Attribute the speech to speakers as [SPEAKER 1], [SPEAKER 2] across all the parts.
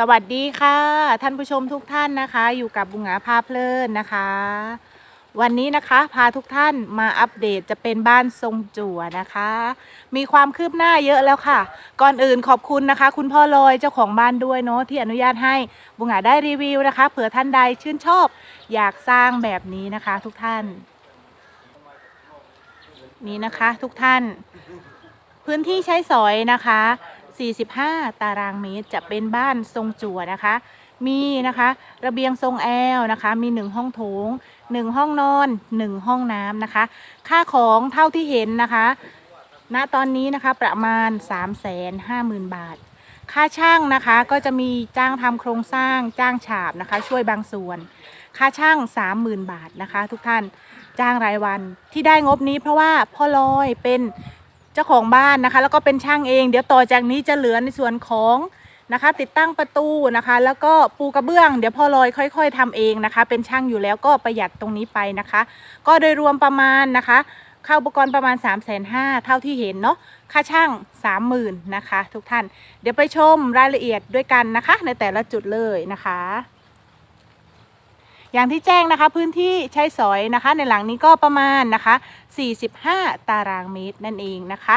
[SPEAKER 1] สวัสดีค่ะ ท่านผู้ชมทุกท่านนะคะ อยู่กับบุงหาพาเพลินนะคะ วันนี้นะคะพาทุกท่านมาอัปเดตจะเป็นบ้านทรงจั่วนะคะ มีความคืบหน้าเยอะแล้วค่ะ ก่อนอื่นขอบคุณนะคะ คุณพ่อลอยเจ้าของบ้านด้วยเนาะที่อนุญาตให้บุงหงาได้รีวิวนะคะเผื่อท่านใดชื่นชอบ อยากสร้างแบบนี้นะคะ ทุกท่าน นี่นะคะ ทุกท่าน พื้นที่ใช้สอยนะคะ 45 ตารางเมตรจะเป็นบ้านทรงจั่วนะคะ มีนะคะระเบียงทรงแอลนะคะ มี 1 ห้องโถง 1 ห้องนอน 1 ห้องน้ำนะคะ ค่าของเท่าที่เห็นนะคะ ณตอนนี้นะคะประมาณ 350,000 บาท ค่าช่างนะคะก็จะมีจ้างทำโครงสร้างจ้างฉาบนะคะ ช่วยบางส่วน ค่าช่าง 30,000 บาทนะคะ ทุกท่านจ้างรายวันที่ได้งบนี้เพราะว่าพ่อลอยเป็น เจ้าของบ้านนะคะ แล้วก็เป็นช่างเอง เดี๋ยวต่อจากนี้จะเหลือในส่วนของนะคะ ติดตั้งประตูนะคะ แล้วก็ปูกระเบื้อง เดี๋ยวพ่อลอยค่อยๆทำเองนะคะ เป็นช่างอยู่แล้วก็ประหยัดตรงนี้ไปนะคะ ก็โดยรวมประมาณนะคะค่าอุปกรณ์ประมาณ 3 5 0 0 0 0เท่าที่เห็นเนาะค่าช่าง 30,000นะคะ ทุกท่าน เดี๋ยวไปชมรายละเอียดด้วยกันนะคะ ในแต่ละจุดเลยนะคะ อย่างที่แจ้งนะคะ พื้นที่ใช้สอยนะคะ ในหลังนี้ก็ประมาณนะคะ 45 ตารางเมตรนั่นเองนะคะ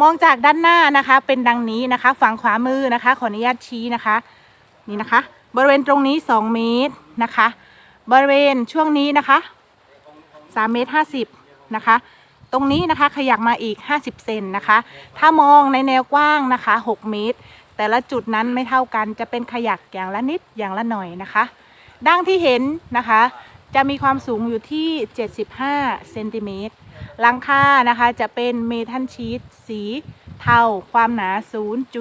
[SPEAKER 1] มองจากด้านหน้านะคะเป็นดังนี้นะคะ ฝั่งขวามือนะคะ ขออนุญาตชี้นะคะนี่นะคะ บริเวณตรงนี้ 2 เมตรนะคะ บริเวณช่วงนี้นะคะ3เมตร50นะคะตรงนี้นะคะขยับมาอีก 50 เซนนะคะ ถ้ามองในแนวกว้างนะคะ 6 เมตร แต่ละจุดนั้นไม่เท่ากันจะเป็นขยักอย่างละนิดอย่างละหน่อยนะคะ ดังที่เห็นนะคะ จะมีความสูงอยู่ที่ 75 เซนติเมตร หลังคานะคะจะเป็นเมทัลชีตสีเทาความหนา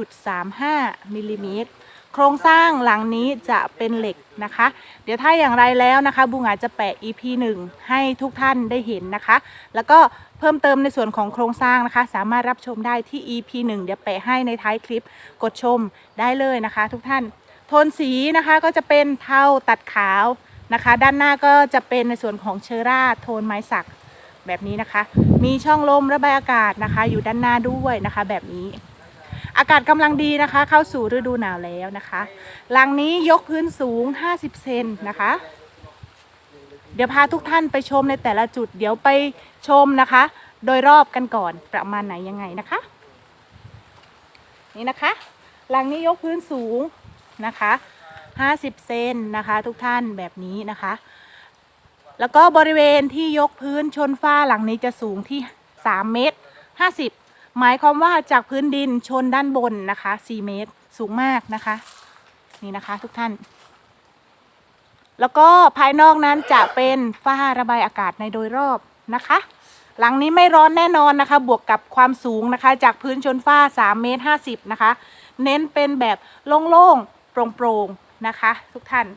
[SPEAKER 1] 0.35 มิลลิเมตร โครงสร้างหลังนี้จะเป็นเหล็กนะคะ เดี๋ยวถ้าอย่างไรแล้วนะคะ บุงอาจจะแปะ EP 1 ให้ทุกท่านได้เห็นนะคะ แล้วก็เพิ่มเติมในส่วนของโครงสร้างนะคะ สามารถรับชมได้ที่ EP 1 เดี๋ยวแปะให้ในท้ายคลิป กดชมได้เลยนะคะ ทุกท่าน โทนสีนะคะก็จะเป็นเทาตัดขาวนะคะ ด้านหน้าก็จะเป็นในส่วนของเชอร่าโทนไม้สักแบบนี้นะคะ มีช่องลมระบายอากาศนะคะ อยู่ด้านหน้าด้วยนะคะ แบบนี้ อากาศกำลังดีนะคะ เข้าสู่ฤดูหนาวแล้วนะคะหลังนี้ยกพื้นสูง 50 เซนนะคะ เดี๋ยวพาทุกท่านไปชมในแต่ละจุด เดี๋ยวไปชมนะคะ โดยรอบกันก่อนประมาณไหนยังไงนะคะ นี่นะคะหลังนี้ยกพื้นสูง นะคะ50 เซนนะคะทุกท่านแบบนี้นะคะ แล้วก็บริเวณที่ยกพื้นชนฝ้าหลังนี้จะสูงที่ 3 เมตร 50 หมายความว่าจากพื้นดินชนด้านบนนะคะ 4 เมตรสูงมากนะคะ นี่นะคะทุกท่าน แล้วก็ภายนอกนั้นจะเป็นฝ้าระบายอากาศในโดยรอบนะคะ หลังนี้ไม่ร้อนแน่นอนนะคะ บวกกับความสูงนะคะ จากพื้นชนฝ้า 3 เมตร 50 นะคะ เน้นเป็นแบบโล่งๆ โปร่งๆนะคะ ทุกท่าน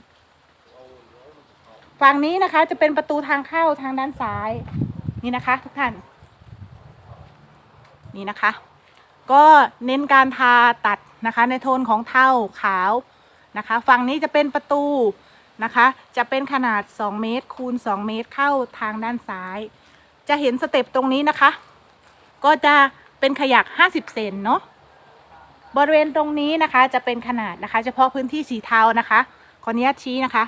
[SPEAKER 1] ฝั่งนี้นะคะจะเป็นประตูทางเข้าทางด้านซ้าย นี่นะคะ ทุกท่าน นี่นะคะ ก็เน้นการทาตัดนะคะ ในโทนของเทาขาวนะคะ ฝั่งนี้จะเป็นประตูนะคะ จะเป็นขนาด 2 เมตร คูณ 2 เมตรเข้าทางด้านซ้าย จะเห็นสเต็ปตรงนี้นะคะ ก็จะเป็นขยัก 50 เซนเนาะ บริเวณตรงนี้นะคะจะเป็นขนาดนะคะ เฉพาะพื้นที่สีเทานะคะขออนุญาตชี้นะคะ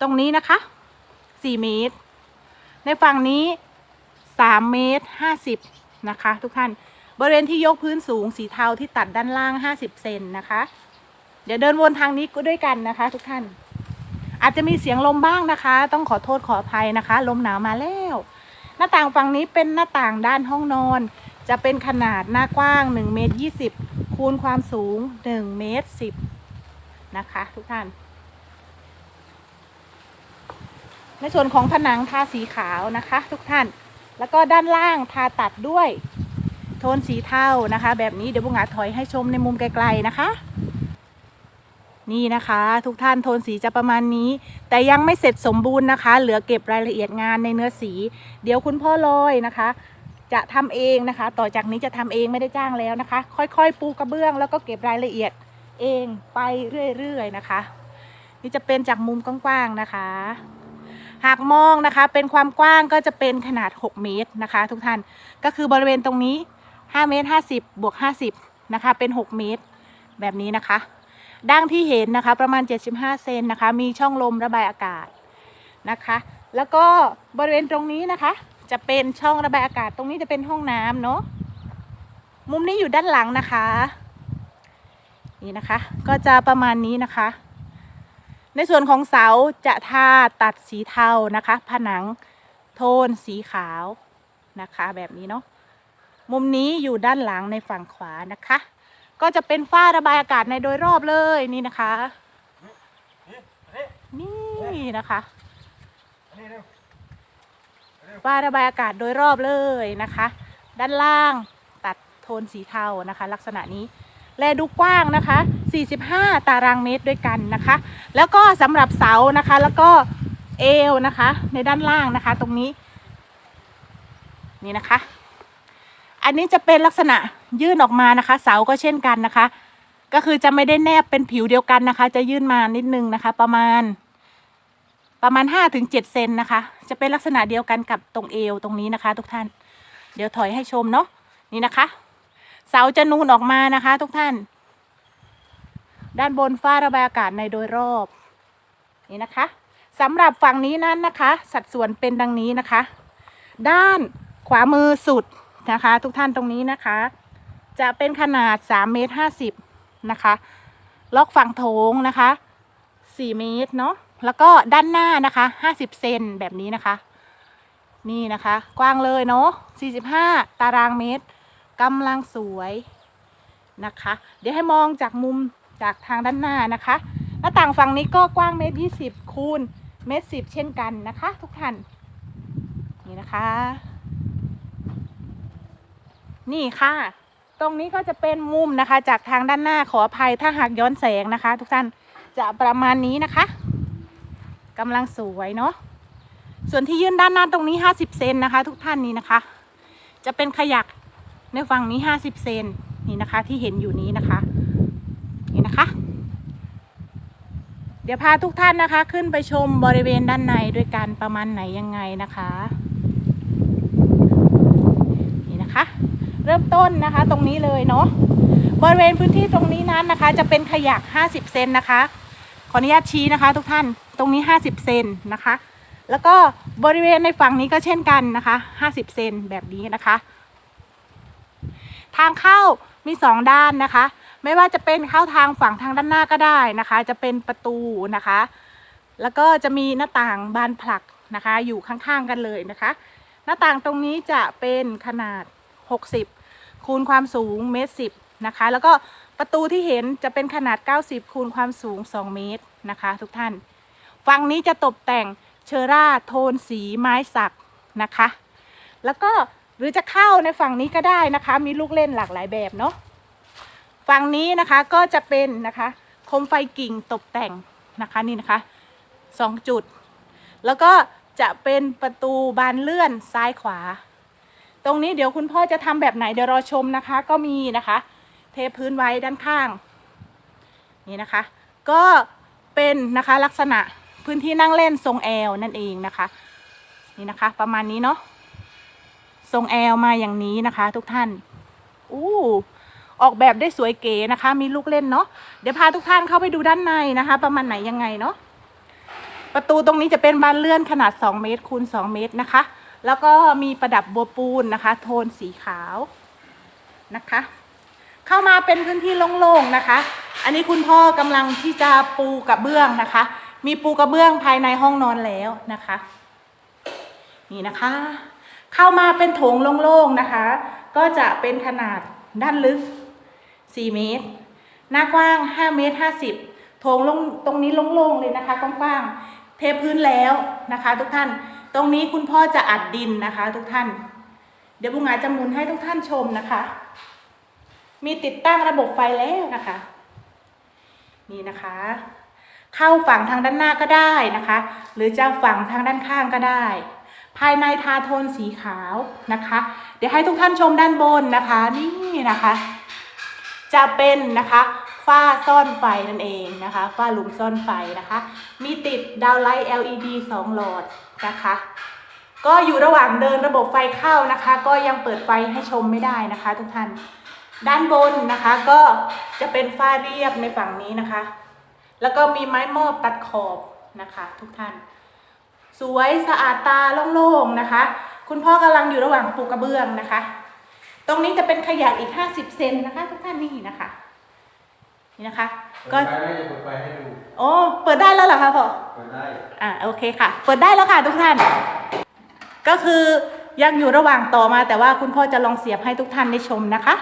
[SPEAKER 1] ตรงนี้นะคะ 4 เมตร ในฝั่งนี้ 3 เมตร 50 นะคะ ทุกท่านบริเวณที่ยกพื้นสูงสีเทาที่ตัดด้านล่าง 50 เซนนะคะ เดี๋ยวเดินวนทางนี้ก็ด้วยกันนะคะ ทุกท่าน อาจจะมีเสียงลมบ้างนะคะ ต้องขอโทษขออภัยนะคะ ลมหนาวมาแล้ว หน้าต่างฝั่งนี้เป็นหน้าต่างด้านห้องนอน จะเป็นขนาดหน้ากว้าง1เมตร20 คูณความสูง1เมตร10 นะคะ ทุกท่าน ในส่วนของผนังทาสีขาวนะคะ ทุกท่าน แล้วก็ด้านล่างทาตัดด้วย โทนสีเทานะคะ แบบนี้เดี๋ยวบุงอาถอยให้ชมในมุมไกลๆนะคะนี่นะคะทุกท่านโทนสีจะประมาณนี้ แต่ยังไม่เสร็จสมบูรณ์นะคะ เหลือเก็บรายละเอียดงานในเนื้อสี เดี๋ยวคุณพ่อลอยนะคะ จะทำเองนะคะ ต่อจากนี้จะทำเองไม่ได้จ้างแล้วนะคะ ค่อยๆ ปูกระเบื้องแล้วก็เก็บรายละเอียดเองไปเรื่อยๆนะคะ นี่จะเป็นจากมุมกว้างๆนะคะ หากมองนะคะเป็นความกว้างก็จะเป็นขนาด 6 เมตรนะคะ ทุกท่านก็คือบริเวณตรงนี้ 5 เมตร 50 บวก 50 นะคะ เป็น 6 เมตร แบบนี้นะคะ ดั้งที่เห็นนะคะประมาณ 75 เซนนะคะ มีช่องลมระบายอากาศนะคะ แล้วก็บริเวณตรงนี้นะคะ จะเป็นช่องระบายอากาศตรงนี้จะเป็นห้องน้ำเนาะมุมนี้อยู่ด้านหลังนะคะ นี่นะคะ ก็จะประมาณนี้นะคะ ในส่วนของเสาจะทาตัดสีเทานะคะ ผนังโทนสีขาวนะคะ แบบนี้เนาะมุมนี้อยู่ด้านหลังในฝั่งขวานะคะ ก็จะเป็นฝ้าระบายอากาศในโดยรอบเลยนี่นะคะ นี่นะคะ ฝ้าระบายอากาศโดยรอบเลยนะคะ ด้านล่างตัดโทนสีเทานะคะ ลักษณะนี้แลดูกว้างนะคะ 45 ตารางเมตรด้วยกันนะคะ แล้วก็สำหรับเสานะคะ แล้วก็เอวนะคะ ในด้านล่างนะคะ ตรงนี้ นี่นะคะ อันนี้จะเป็นลักษณะยื่นออกมานะคะ เสาก็เช่นกันนะคะ ก็คือจะไม่ได้แนบเป็นผิวเดียวกันนะคะ จะยื่นมานิดนึงนะคะ ประมาณ ประมาณ5ถึง7เซนนะคะ จะเป็นลักษณะเดียวกันกับตรงเอวตรงนี้นะคะ ทุกท่าน เดี๋ยวถอยให้ชมเนาะนี่นะคะ เสาจะนูนออกมานะคะ ทุกท่าน ด้านบนฝ้าระบายอากาศในโดยรอบนี่นะคะสำหรับฝั่งนี้นั้นนะคะ สัดส่วนเป็นดังนี้นะคะ ด้านขวามือสุดนะคะ ทุกท่านตรงนี้นะคะ จะเป็นขนาด3เมตร50นะคะ ล็อกฝั่งโถงนะคะ 4 เมตรเนาะ แล้วก็ด้านหน้านะคะ50เซนแบบนี้นะคะ นี่นะคะ กว้างเลยเนาะ45ตารางเมตรกำลังสวยนะคะ เดี๋ยวให้มองจากมุมจากทางด้านหน้านะคะหน้าต่างฝั่งนี้ก็กว้างเมตรยี่สิบคูณเมตรสิบเช่นกันนะคะ ทุกท่านนี่นะคะ นี่ค่ะ ตรงนี้ก็จะเป็นมุมนะคะ จากทางด้านหน้าขออภัยถ้าหากย้อนแสงนะคะ ทุกท่านจะประมาณนี้นะคะ กำลังสวยเนาะส่วนที่ยื่นด้านหน้าตรงนี้ 50 เซนนะคะ ทุกท่านนี่นะคะ จะเป็นขยักในฝั่งนี้ 50 เซนนี่นะคะที่เห็นอยู่นี้นะคะ นี่นะคะ เดี๋ยวพาทุกท่านนะคะ ขึ้นไปชมบริเวณด้านในด้วยกันประมาณไหนยังไงนะคะ นี่นะคะ เริ่มต้นนะคะตรงนี้เลยเนาะบริเวณพื้นที่ตรงนี้นั้นนะคะ จะเป็นขยัก 50 เซนนะคะ ขออนุญาตชี้นะคะ ทุกท่าน ตรงนี้ 50 เซนนะคะ แล้วก็บริเวณในฝั่งนี้ก็เช่นกันนะคะ 50 เซนแบบนี้นะคะ ทางเข้ามีสองด้านนะคะ ไม่ว่าจะเป็นเข้าทางฝั่งทางด้านหน้าก็ได้นะคะ จะเป็นประตูนะคะ แล้วก็จะมีหน้าต่างบานผลักนะคะ อยู่ข้างๆกันเลยนะคะ หน้าต่างตรงนี้จะเป็นขนาด 60 คูณความสูงเมตรสินะคะ แล้วก็ประตูที่เห็นจะเป็นขนาด 90 คูณความสูง 2 เมตรนะคะ ทุกท่าน ฝั่งนี้จะตกแต่งเชอร่าโทนสีไม้สักนะคะ แล้วก็หรือจะเข้าในฝั่งนี้ก็ได้นะคะ มีลูกเล่นหลากหลายแบบเนาะฝั่งนี้นะคะก็จะเป็นนะคะโคมไฟกิ่งตกแต่งนะคะนี่นะคะสองจุด แล้วก็จะเป็นประตูบานเลื่อนซ้ายขวา ตรงนี้เดี๋ยวคุณพ่อจะทำแบบไหนเดี๋ยวรอชมนะคะ ก็มีนะคะ เทพื้นไว้ด้านข้าง นี่นะคะ ก็เป็นนะคะลักษณะ พื้นที่นั่งเล่นทรงแอลนั่นเองนะคะ นี่นะคะ ประมาณนี้เนาะทรงแอลมาอย่างนี้นะคะ ทุกท่านอู้ออกแบบได้สวยเก๋นะคะ มีลูกเล่นเนาะเดี๋ยวพาทุกท่านเข้าไปดูด้านในนะคะ ประมาณไหนยังไงเนาะประตูตรงนี้จะเป็นบานเลื่อนขนาด 2 เมตรคูณ2เมตรนะคะ แล้วก็มีประดับบัวปูนนะคะ โทนสีขาวนะคะ เข้ามาเป็นพื้นที่โล่งๆนะคะ อันนี้คุณพ่อกำลังที่จะปูกระเบื้องนะคะ มีปูกระเบื้องภายในห้องนอนแล้วนะคะ นี่นะคะ เข้ามาเป็นโถงโล่งๆนะคะ ก็จะเป็นขนาดด้านลึก 4 เมตร หน้ากว้าง 5 เมตร 50 โถงลงตรงนี้โล่งๆเลยนะคะ กว้างๆ เทพื้นแล้วนะคะ ทุกท่าน ตรงนี้คุณพ่อจะอัดดินนะคะ ทุกท่าน เดี๋ยวบุงอาจะหมุนให้ทุกท่านชมนะคะ มีติดตั้งระบบไฟแล้วนะคะ นี่นะคะ เข้าฝั่งทางด้านหน้าก็ได้นะคะ หรือจะฝั่งทางด้านข้างก็ได้ ภายในทาโทนสีขาวนะคะ เดี๋ยวให้ทุกท่านชมด้านบนนะคะนี่นะคะ จะเป็นนะคะฝ้าซ่อนไฟนั่นเองนะคะฝ้าหลุมซ่อนไฟนะคะ มีติดดาวไลท์ LED 2 หลอดนะคะก็อยู่ระหว่างเดินระบบไฟเข้านะคะ ก็ยังเปิดไฟให้ชมไม่ได้นะคะ ทุกท่าน ด้านบนนะคะก็จะเป็นฝ้าเรียบในฝั่งนี้นะคะ แล้วก็มีไม้มอบตัดขอบนะคะ ทุกท่าน สวยสะอาดตาโล่งๆนะคะ คุณพ่อกำลังอยู่ระหว่างปูกระเบื้องนะคะ ตรงนี้จะเป็นขยะอีก 50 เซนนะคะ ทุกท่านนี่นะคะนี่นะคะ ก็
[SPEAKER 2] เปิดไฟไม่ได้เปิดไฟให้ดู
[SPEAKER 1] โอ้เปิดได้แล้วเหรอคะพ่อ
[SPEAKER 2] เปิดได้
[SPEAKER 1] อ่าโอเคค่ะ เปิดได้แล้วค่ะทุกท่าน ก็คือยังอยู่ระหว่างต่อมาแต่ว่าคุณพ่อจะลองเสียบให้ทุกท่านได้ชมนะคะ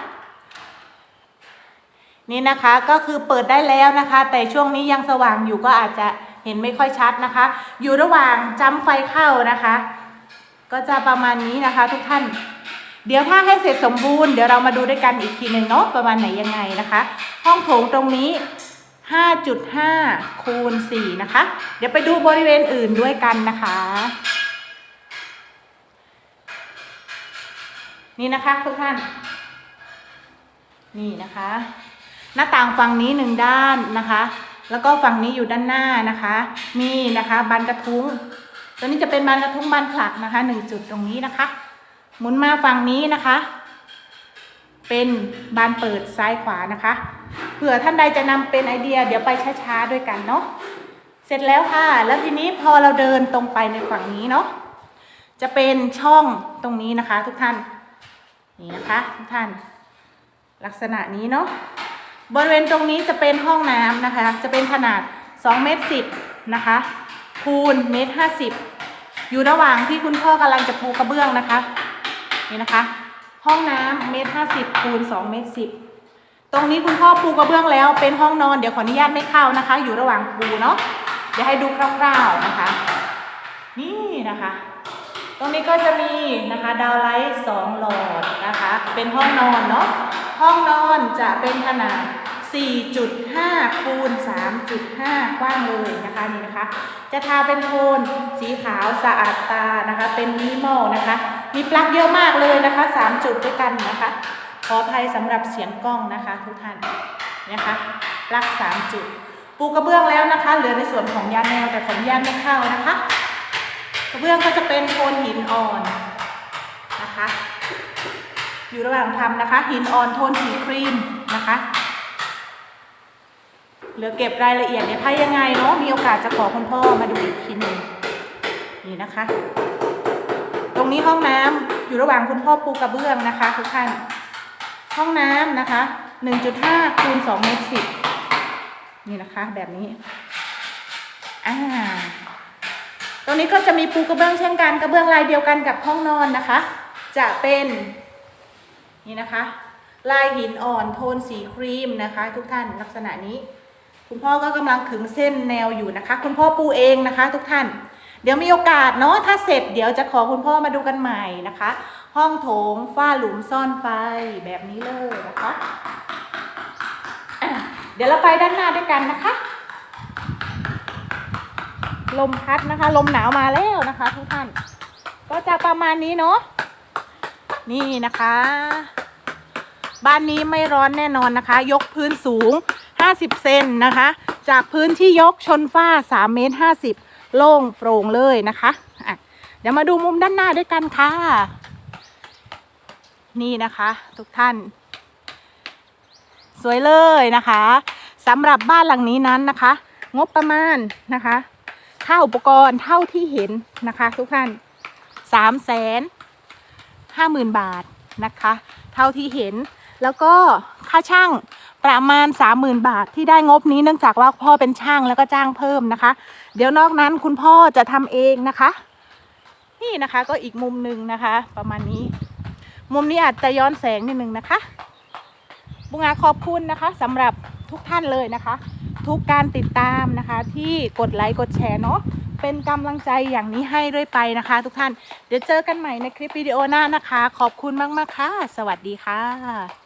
[SPEAKER 1] นี่นะคะก็คือเปิดได้แล้วนะคะ แต่ช่วงนี้ยังสว่างอยู่ก็อาจจะเห็นไม่ค่อยชัดนะคะ อยู่ระหว่างจำไฟเข้านะคะ ก็จะประมาณนี้นะคะ ทุกท่าน เดี๋ยวถ้าให้เสร็จสมบูรณ์เดี๋ยวเรามาดูด้วยกันอีกทีหนึ่งเนาะประมาณไหนยังไงนะคะ ห้องโถงตรงนี้ 5.5 คูณ 4 นะคะ เดี๋ยวไปดูบริเวณอื่นด้วยกันนะคะ นี่นะคะทุกท่าน นี่นะคะ หน้าต่างฝั่งนี้หนึ่งด้านนะคะ แล้วก็ฝั่งนี้อยู่ด้านหน้านะคะ มีนะคะบานกระทุ้ง ตัวนี้จะเป็นบานกระทุ้งบานผลักนะคะหนึ่งจุดตรงนี้นะคะ หมุนมาฝั่งนี้นะคะ เป็นบานเปิดซ้ายขวานะคะ เผื่อท่านใดจะนำเป็นไอเดีย เดี๋ยวไปช้าๆด้วยกันเนาะ เสร็จแล้วค่ะ แล้วทีนี้พอเราเดินตรงไปในฝั่งนี้เนาะ จะเป็นช่องตรงนี้นะคะ ทุกท่าน นี่นะคะทุกท่าน ลักษณะนี้เนาะ บริเวณตรงนี้จะเป็นห้องน้ำนะคะ จะเป็นขนาด2เมตร10นะคะคูณเมตร50 อยู่ระหว่างที่คุณพ่อกำลังจะปูกระเบื้องนะคะ นี่นะคะ ห้องน้ำเมตร50คูณ2เมตร10 ตรงนี้คุณพ่อปูกระเบื้องแล้วเป็นห้องนอนเดี๋ยวขออนุญาตไม่เข้านะคะ อยู่ระหว่างปูเนาะเดี๋ยวให้ดูคร่าวๆนะคะ นี่นะคะ ตรงนี้ก็จะมีนะคะดาวไลท์สองหลอดนะคะ เป็นห้องนอนเนาะห้องนอนจะเป็นขนาด 4.5คูณ3.5 กว้างเลยนะคะนี่นะคะ จะทาเป็นโทนสีขาวสะอาดตานะคะ เป็นมินิมอลนะคะ มีปลั๊กเยอะมากเลยนะคะ 3 จุดด้วยกันนะคะ ขออภัยสำหรับเสียงกล้องนะคะทุกท่านนะคะปลั๊ก3 จุด ปูกระเบื้องแล้วนะคะ เหลือในส่วนของยาแนวแต่ของยานไม่เข้านะคะ กระเบื้องก็จะเป็นโทนหินอ่อนนะคะ อยู่ระหว่างทำนะคะ หินอ่อนโทนสีครีมนะคะ เหลือเก็บรายละเอียดเนี่ยถ้ายังไงเนาะมีโอกาสจะขอคุณพ่อมาดูอีกทีหนึ่งนี่นะคะ ตรงนี้ห้องน้ำอยู่ระหว่างคุณพ่อปูกระเบื้องนะคะทุกท่านห้องน้ำนะคะ1.5คูณ2เมตร10นี่นะคะ แบบนี้อ่าตรงนี้ก็จะมีปูกระเบื้องเช่นกันกระเบื้องลายเดียวกันกับห้องนอนนะคะ จะเป็นนี่นะคะ ลายหินอ่อนโทนสีครีมนะคะ ทุกท่านลักษณะนี้ คุณพ่อก็กำลังขึงเส้นแนวอยู่นะคะ คุณพ่อปูเองนะคะ ทุกท่าน เดี๋ยวมีโอกาสเนาะถ้าเสร็จเดี๋ยวจะขอคุณพ่อมาดูกันใหม่นะคะ ห้องโถงฝ้าหลุมซ่อนไฟแบบนี้เลยนะคะะเดี๋ยวเราไปด้านหน้าด้วยกันนะคะ ลมพัดนะคะ ลมหนาวมาแล้วนะคะ ทุกท่าน ก็จะประมาณนี้เนาะนี่นะคะ บ้านนี้ไม่ร้อนแน่นอนนะคะ ยกพื้นสูง 50 เซนนะคะ จากพื้นที่ยกชนฝ้า3เมตร50 โล่งโปร่งเลยนะคะอะเดี๋ยวมาดูมุมด้านหน้าด้วยกันค่ะ นี่นะคะ ทุกท่าน สวยเลยนะคะสำหรับบ้านหลังนี้นั้นนะคะ งบประมาณนะคะค่าอุปกรณ์เท่าที่เห็นนะคะ ทุกท่านสามแสนห้าหมื่นบาทนะคะ เท่าที่เห็นแล้วก็ค่าช่าง ประมาณสามหมื่นบาทที่ได้งบนี้เนื่องจากว่าพ่อเป็นช่างแล้วก็จ้างเพิ่มนะคะ เดี๋ยวนอกนั้นคุณพ่อจะทำเองนะคะ นี่นะคะก็อีกมุมหนึ่งนะคะ ประมาณนี้ มุมนี้อาจจะย้อนแสงนิดนึงนะคะ บุงาขอบคุณนะคะสำหรับทุกท่านเลยนะคะ ทุกการติดตามนะคะ ที่กดไลค์กดแชร์เนาะเป็นกำลังใจอย่างนี้ให้ด้วยไปนะคะ ทุกท่าน เดี๋ยวเจอกันใหม่ในคลิปวิดีโอหน้านะคะ ขอบคุณมาก ๆ ค่ะ สวัสดีค่ะ